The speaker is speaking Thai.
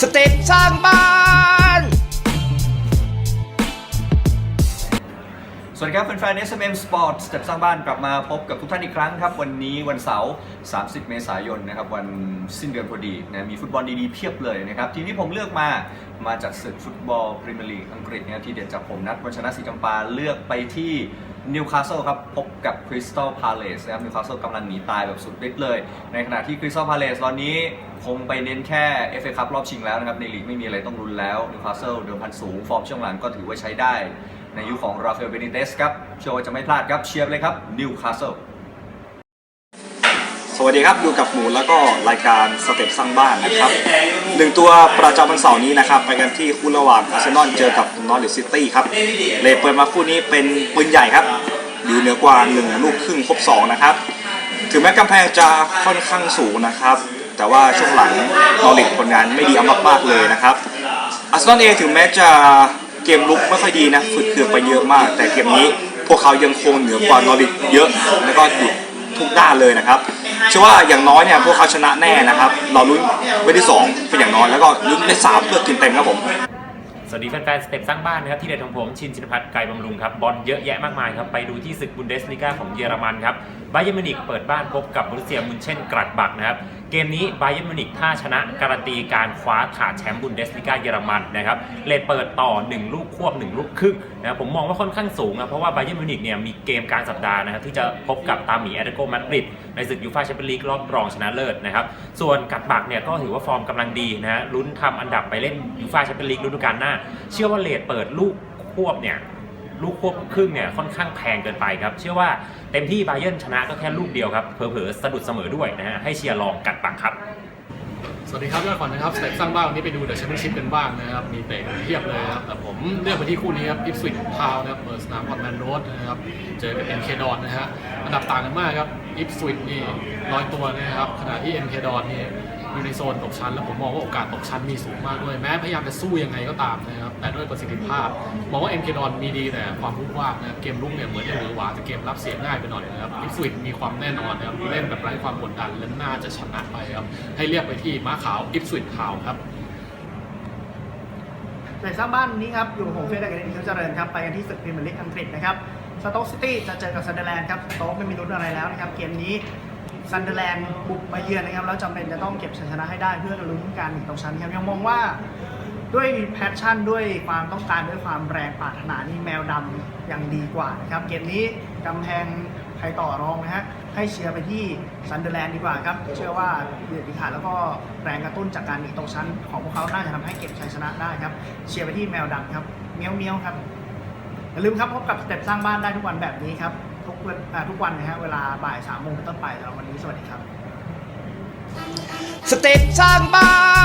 สเต็ปสร้างบ้าน สวัสดีครับแฟนๆ SMM Sport สเต็ปสร้างบ้านกลับมาพบกับทุกท่านอีกครั้งครับ วันนี้วันเสาร์ 30 เมษายนนะครับวันสิ้นเดือนพอดีนะมีฟุตบอลดีๆเพียบเลยนะครับ ทีมที่ผมเลือกมามาจากศึกฟุตบอลพรีเมียร์ลีกอังกฤษนะครับที่เด็ดจากผมนัดวัชนะศรีจำปาเลือกไปที่นิวคาสเซิลครับ พบกับคริสตัลพาเลสนะครับนิวคาสเซิลกำลังหนีตายแบบสุดฤทธิ์เลย ในขณะที่คริสตัลพาเลสตอนนี้คงไปเน้นแค่ FA คัพรอบชิงแล้วนะครับในลีกไม่มีอะไรต้องรุนแล้วนิวคาสเซิลเดิมพันสูงฟอร์มช่วงหลังก็ถือว่าใช้ได้ ในยุคของราฟาเอลเบนิเตสครับเชื่อว่าจะไม่พลาดครับเชียร์เลยครับนิวคาสเซิลสวัสดีครับอยู่กับหมูแล้วก็รายการสเต็ปสร้างบ้านนะครับหนึ่งตัวประจำวันเสาร์นี้นะครับไปกันที่คู่ระหว่างอาร์เซนอลเจอกับนอริซิตี้ครับเลยเปิดมาคู่นี้เป็นปืนใหญ่ครับ อยู่เหนือกว่าหนึ่งลูกครึ่งครบสองนะครับ ถึงแม้กำแพงจะค่อนข้างสูงนะครับ แต่ว่าช่วงหลังนอริผลงานไม่ดีเอามากๆเลยนะครับอาร์เซนอลเองถึงแม้จะ เกมลุกไม่ค่อยดีนะฝึกเคืองไปเยอะมาก แต่เกมนี้พวกเขายังคงเหนือกว่านอริเยอะ แล้วก็อยู่ทุกด้านเลยนะครับเชื่อว่าอย่างน้อยเนี่ยพวกเขาชนะแน่นะครับ เราลุ้นไว้ที่สองเป็นอย่างน้อยแล้วก็ลุ้นได้สามเพื่อกินเต็มครับผมสวัสดีแฟนๆสเต็ปสร้างบ้านนะครับที่เด็ดของผมชินชินพัฒน์ไกรบำรุงครับบอลเยอะแยะมากมายครับไปดูที่ศึกบุนเดสลีกาของเยอรมันครับบาเยร์มินิกเปิดบ้านพบกับบรูเซียมุนเช่นกรัดบักนะครับ เกมนี้ไบเยร์นมิวนิกถ้าชนะการันตีการคว้าถาดแชมป์บุนเดสลีกาเยอรมันนะครับเลทเปิดต่อ 1 ลูกควบ 1 ลูกครึ่งนะผมมองว่าค่อนข้างสูงนะเพราะว่าไบเยร์นมิวนิกเนี่ยมีเกมกลางสัปดาห์นะครับที่จะพบกับตาหมีแอตเลติโกมาดริดในศึกยูฟ่าแชมเปี้ยนลีกรอบรองชนะเลิศนะครับส่วนกัดบักเนี่ยก็ถือว่าฟอร์มกำลังดีนะฮะลุ้นทำอันดับไปเล่นยูฟ่าแชมเปี้ยนลีกฤดูกาลหน้า เชื่อว่าเลทเปิดลูกควบเนี่ย ลูกควบครึ่งเนี่ยค่อนข้างแพงเกินไปครับ เชื่อว่าเต็มที่บาเยิร์นชนะก็แค่ลูกเดียวครับ เผลอๆสะดุดเสมอด้วยนะฮะ ให้เชียร์ลองกัดปักครับ สวัสดีครับยอดก่อนนะครับสเต็ปสร้างบ้านวันนี้ไปดูเดอะแชมเปี้ยนชิพกันบ้างนะครับ มีเตะเทียบเลยนะครับ แต่ผมเลือกไปที่คู่นี้ครับอิฟสวิตทาวนะครับเปิดสนามคอนแมนโรดนะครับ เจอกับเอ็นเคดอนนะฮะอันดับต่างกันมากครับอิฟสวิตนี่ร้อยตัวนะครับขณะที่เอ็นเคดอนนี่ อยู่ในโซนตกชั้น แล้วผมมองว่าโอกาสตกชั้นมีสูงมากด้วย แม้พยายามจะสู้ยังไงก็ตามนะครับ แต่ด้วยประสิทธิภาพ มองว่าเอ็นเคดอนมีดีแต่ความรุ่กว่างนะเกมลุกเนี่ยเหมือนจะหือหวาแต่เกมรับเสียง่ายไปหน่อยนะครับอิฟสวิตมีความแน่นอนนะครับเล่นแบบไร้ความกดดันและน่าจะชนะไปครับ ให้เรียกไปที่ม้าขาวอิฟสวิตทาวครับในสร้างบ้านนี้ครับ อยู่กับผมเฟสเดอร์กันเเจริญครับ ไปกันที่ศึกพรีเมียร์ลีกอังกฤษนะครับสโต๊กซิตี้จะเจอกับซันเดอร์แลนด์ครับสโต๊กไม่มีลุ้นอะไรแล้วนะครับ เกมนี้ ซันเดอร์แลนด์บุกมาเยือนนะครับแล้วจำเป็นจะต้องเก็บชัยชนะให้ได้เพื่อลุ้นการหนีตกชั้นครับยังมองว่าด้วยแพชชั่นด้วยความต้องการด้วยความแรงปรารถนานี่แมวดำยังดีกว่านะครับเกมนี้กำแพงใครต่อรองนะฮะให้เชียร์ไปที่ซันเดอร์แลนด์ดีกว่าครับ เชื่อว่าเดือดขาดแล้วก็แรงกระตุ้นจากการหนีตกชั้นของพวกเขาน่าจะทำให้เก็บชัยชนะได้ครับ เชียร์ไปที่แมวดำครับเมี้ยวเมี้ยวครับ อย่าลืมครับพบกับสเต็ปสร้างบ้านได้ทุกวันแบบนี้ครับ ทุกวันอ่าทุกวันนะฮะเวลาบ่ายสามโมงเป็นต้นไปสำหรับวันนี้สวัสดีครับ สเต็ปสร้างบ้าน